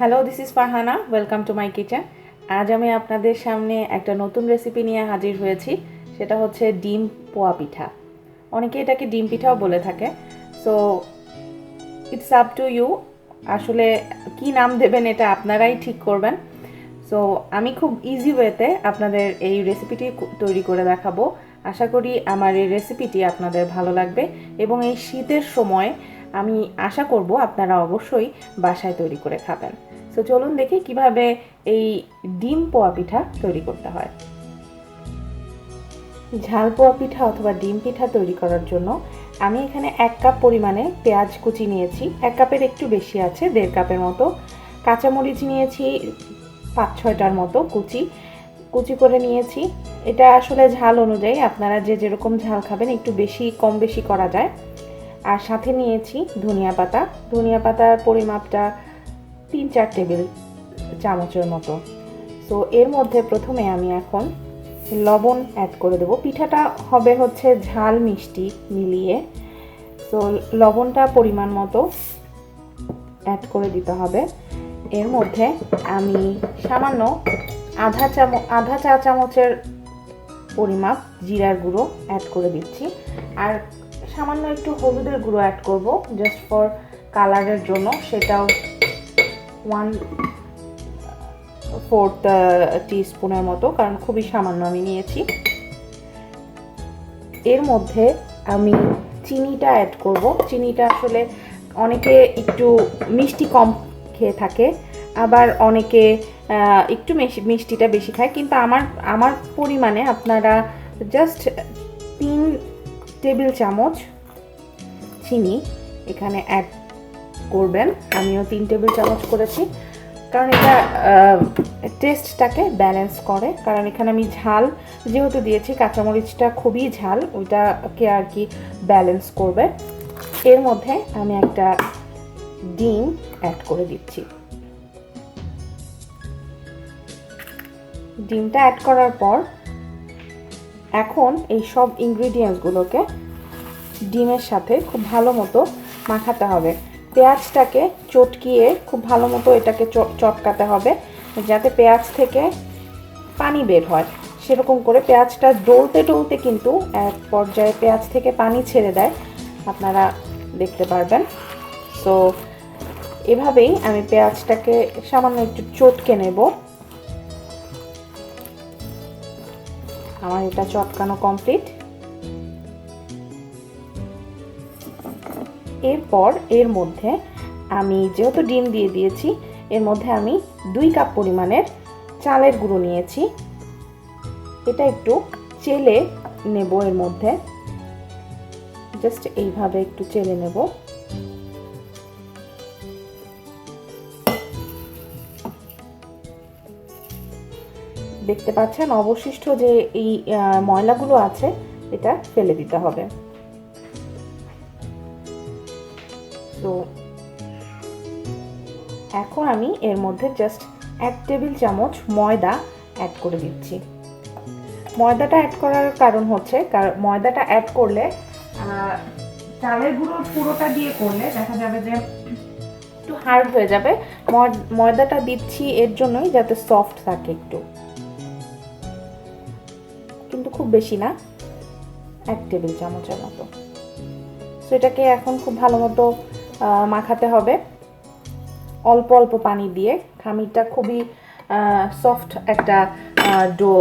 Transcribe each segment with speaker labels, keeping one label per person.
Speaker 1: Hello this is Farhana welcome to my kitchen আজ আমি আপনাদের সামনে একটা নতুন রেসিপি নিয়ে হাজির হয়েছি। সেটা হচ্ছে ডিম পোয়া পিঠা। অনেকে এটাকে ডিম পিঠাও বলে থাকে। So it's up to you আসলে কি নাম দেবেন এটা আপনারাই ঠিক করবেন। সো আমি খুব ইজি ওয়েতে আপনাদের এই রেসিপিটি তৈরি করে দেখাবো। আশা করি আমার এই রেসিপিটি আপনাদের ভালো লাগবে। এবং এই শীতের সময় আমি আশা করব আপনারা অবশ্যই বাসায় তৈরি করে খাবেন। সো চলুন দেখি কীভাবে এই ডিম পোয়া পিঠা তৈরি করতে হয়। ঝাল পোয়া পিঠা অথবা ডিম পিঠা তৈরি করার জন্য আমি এখানে এক কাপ পরিমাণে পেঁয়াজ কুচি নিয়েছি। এক কাপের একটু বেশি আছে, দেড় কাপের মতো। কাঁচামরিচ নিয়েছি পাঁচ ছয়টার মতো কুচি। কুচি করে নিয়েছি। এটা আসলে ঝাল অনুযায়ী আপনারা যে যেরকম ঝাল খাবেন একটু বেশি, কম বেশি করা যায়। আর সাথে নিয়েছি ধনিয়া পাতা। ধনিয়া পাতার পরিমাপটা তিন চার টেবিল চামচের মতো। সো এর মধ্যে প্রথমে আমি এখন লবণ অ্যাড করে দেবো। পিঠাটা হবে হচ্ছে ঝাল মিষ্টি মিলিয়ে। সো লবণটা পরিমাণ মতো অ্যাড করে দিতে হবে। এর মধ্যে আমি সামান্য আধা চামচ, আধা চা চামচের পরিমাপ জিরার গুঁড়ো অ্যাড করে দিচ্ছি। আর সামান্য একটু হলুদের গুঁড়ো অ্যাড করব জাস্ট ফর কালারের জন্য। সেটাও ওয়ান ফোর্থ স্পুনের মতো, কারণ খুবই সামান্য আমি নিয়েছি। এর মধ্যে আমি চিনিটা অ্যাড করব। চিনিটা আসলে অনেকে একটু মিষ্টি কম খেয়ে থাকে, আবার অনেকে একটু মিষ্টিটা বেশি খায়। কিন্তু আমার আমার পরিমাণে আপনারা জাস্ট তিন টেবিল চামচ চিনি এখানে অ্যাড করবেন। আমিও তিন টেবিল চামচ করেছি। কারণ এটা টেস্টটাকে ব্যালেন্স করে। কারণ এখানে আমি ঝাল যেহেতু দিয়েছি, কাঁচামরিচটা খুবই ঝাল, ওইটাকে আর কি ব্যালেন্স করবে। এর মধ্যে আমি একটা ডিম অ্যাড করে দিচ্ছি। ডিমটা অ্যাড করার পর এখন এই সব ইনগ্রিডিয়েন্টসগুলোকে ডিমের সাথে খুব ভালো মতো মাখাতে হবে। পেঁয়াজটাকে চটকিয়ে খুব ভালো মতো এটাকে চটকাতে হবে, যাতে পেঁয়াজ থেকে পানি বের হয়। সেরকম করে পেঁয়াজটা ডলতে ডলতে কিন্তু এক পর্যায়ে পেঁয়াজ থেকে পানি ছেড়ে দেয়। আপনারা দেখতে পারবেন। সো এভাবেই আমি পেঁয়াজটাকে সামান্য একটু চটকে নেব। আমার এটা চটকানো কমপ্লিট এরপর এর মধ্যে আমি যেহেতু ডিম দিয়ে দিয়েছি, এর মধ্যে আমি দুই কাপ পরিমাণের চালের গুঁড়ো নিয়েছি। এটা একটু চেলে নেব এর মধ্যে। জাস্ট এইভাবে একটু চেলে নেব। দেখতে পাচ্ছেন, অবশিষ্ট যে এই ময়লাগুলো আছে, এটা ফেলে দিতে হবে। আমি এর মধ্যে জাস্ট এক টেবিল চামচ ময়দা অ্যাড করে দিচ্ছি। ময়দাটা অ্যাড করার কারণ হচ্ছে ময়দাটা অ্যাড করলে চালের গুঁড়ো পুরোটা দিয়ে করলে দেখা যাবে যে একটু হার্ড হয়ে যাবে। ময়দাটা দিচ্ছি এর জন্যই যাতে সফট থাকে একটু। কিন্তু খুব বেশি না, এক টেবিল চামচের মতো। সেটাকে এখন খুব ভালো মতো মাখাতে হবে। অল্প অল্প পানি দিয়ে খামিরটা খুবই সফট একটা ডো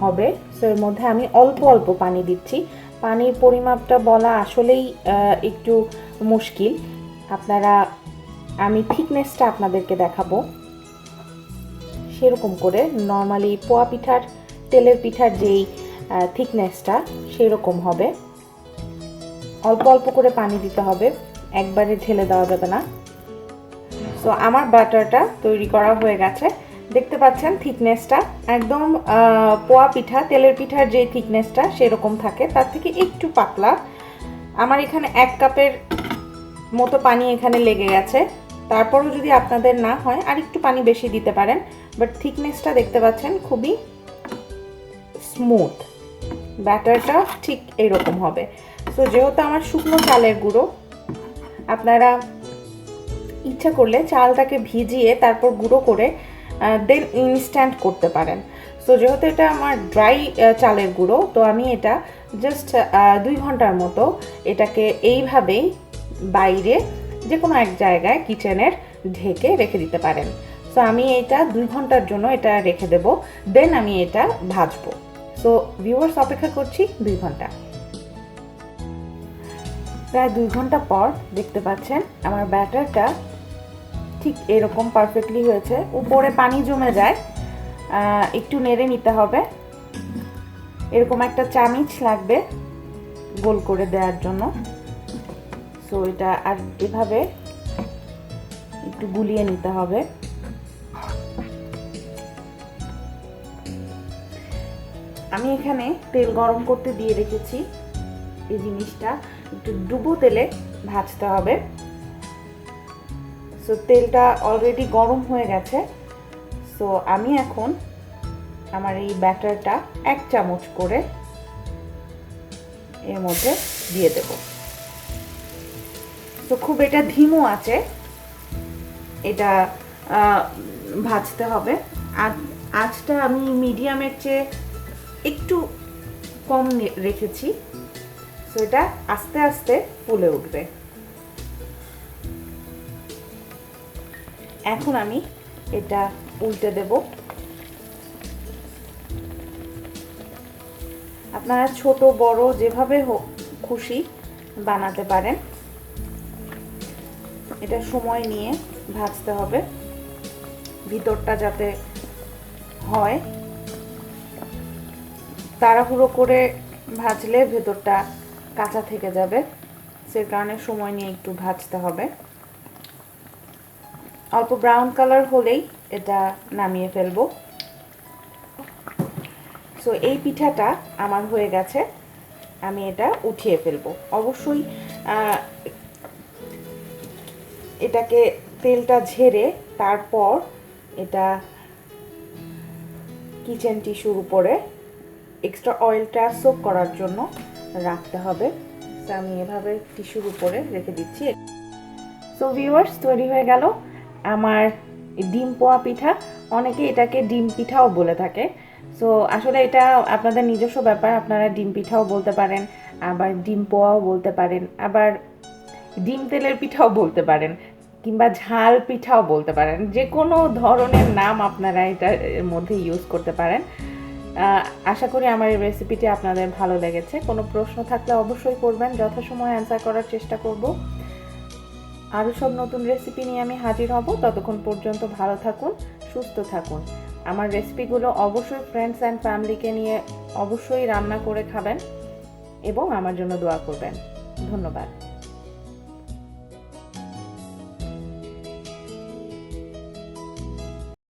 Speaker 1: হবে। সো এর মধ্যে আমি অল্প অল্প পানি দিচ্ছি। পানির পরিমাপটা বলা আসলেই একটু মুশকিল। আপনারা, আমি থিকনেসটা আপনাদেরকে দেখাবো। সেরকম করে নর্মালি পোয়া পিঠার, তেলের পিঠার যেই থিকনেসটা সেরকম হবে। অল্প অল্প করে পানি দিতে হবে। একবারে ঢেলে দেওয়া যাবে না। সো আমার বাটারটা তৈরি করা হয়ে গেছে। দেখতে পাচ্ছেন থিকনেসটা। একদম পোয়া পিঠা, তেলের পিঠার যে থিকনেসটা সেরকম থাকে। তার থেকে একটু পাতলা। আমার এখানে এক কাপের মতো পানি এখানে লেগে গেছে। তারপরও যদি আপনাদের না হয়, আর একটু পানি বেশি দিতে পারেন। বাট থিকনেসটা দেখতে পাচ্ছেন খুবই স্মুথ। ব্যাটারটা ঠিক এরকম হবে। সো যেহেতু আমার শুকনো চালের গুঁড়ো, আপনারা ইচ্ছা করলে চালটাকে ভিজিয়ে তারপর গুঁড়ো করে দেন ইনস্ট্যান্ট করতে পারেন। সো যেহেতু এটা আমার ড্রাই চালের গুঁড়ো, তো আমি এটা জাস্ট দুই ঘণ্টার মতো এটাকে এইভাবেই বাইরে যে কোনো এক জায়গায় কিচেনের ঢেকে রেখে দিতে পারেন। সো আমি এটা দুই ঘণ্টার জন্য এটা রেখে দেব দেন আমি এটা ভাজবো। সো ভিউয়ার্স অপেক্ষা করছি দুই ঘণ্টা। প্রায় দুই ঘণ্টা পর দেখতে পাচ্ছেন আমার ব্যাটারটা ঠিক এরকম পারফেক্টলি হয়েছে। উপরে পানি জমে যায় একটু নেড়ে নিতে হবে। এরকম একটা চামিচ লাগবে গোল করে দেওয়ার জন্য। সো এটা আর এভাবে একটু গুলিয়ে নিতে হবে। আমি এখানে তেল গরম করতে দিয়ে রেখেছি। এই জিনিসটা একটু ডুবো তেলে ভাজতে হবে। সো তেলটা অলরেডি গরম হয়ে গেছে। সো আমি এখন আমার এই ব্যাটারটা এক চামচ করে এর মধ্যে দিয়ে দেব। তো খুব এটা ধিমো আছে। এটা ভাজতে হবে। আঁচটা আমি মিডিয়ামের চেয়ে একটু কম রেখেছি। তো এটা আস্তে আস্তে ফুলে উঠবে। এখন আমি এটা উল্টে দেব। আপনারা ছোট, বড়, যেভাবে হোক খুশি বানাতে পারেন। এটা সময় নিয়ে ভাজতে হবে। ভিতরটা যাতে হয়। তাড়াহুড়ো করে ভাজলে ভেতরটা কাঁচা থেকে যাবে। সে কারণে সময় নিয়ে একটু ভাজতে হবে। অল্প ব্রাউন কালার হলেই এটা নামিয়ে ফেলব। সো এই পিঠাটা আমার হয়ে গেছে। আমি এটা উঠিয়ে ফেলব। অবশ্যই এটাকে তেলটা ঝেড়ে তারপর এটা কিচেন টিস্যুর উপরে এক্সট্রা অয়েলটা সোক করার জন্য রাখতে হবে। আমি এভাবে টিস্যুর উপরে রেখে দিচ্ছি। সো ভিউয়ার্স তৈরি হয়ে গেল। আমার ডিম পোয়া পিঠা, অনেকে এটাকে ডিম পিঠাও বলে থাকে। সো আসলে এটা আপনাদের নিজস্ব ব্যাপার, আপনারা ডিম পিঠাও বলতে পারেন, আবার ডিম পোয়াও বলতে পারেন, আবার ডিম তেলের পিঠাও বলতে পারেন, কিংবা ঝাল পিঠাও বলতে পারেন যে কোনো ধরনের নাম আপনারা এটার মধ্যে ইউজ করতে পারেন। আশা করি আমার এই রেসিপিটি আপনাদের ভালো লেগেছে। কোনো প্রশ্ন থাকলে অবশ্যই করবেন, যথাসময়ে অ্যান্সার করার চেষ্টা করব। আরও সব নতুন রেসিপি নিয়ে আমি হাজির হব। ততক্ষণ পর্যন্ত ভালো থাকুন, সুস্থ থাকুন। আমার রেসিপিগুলো অবশ্যই ফ্রেন্ডস অ্যান্ড ফ্যামিলিকে নিয়ে অবশ্যই রান্না করে খাবেন এবং আমার জন্য দোয়া করবেন। ধন্যবাদ।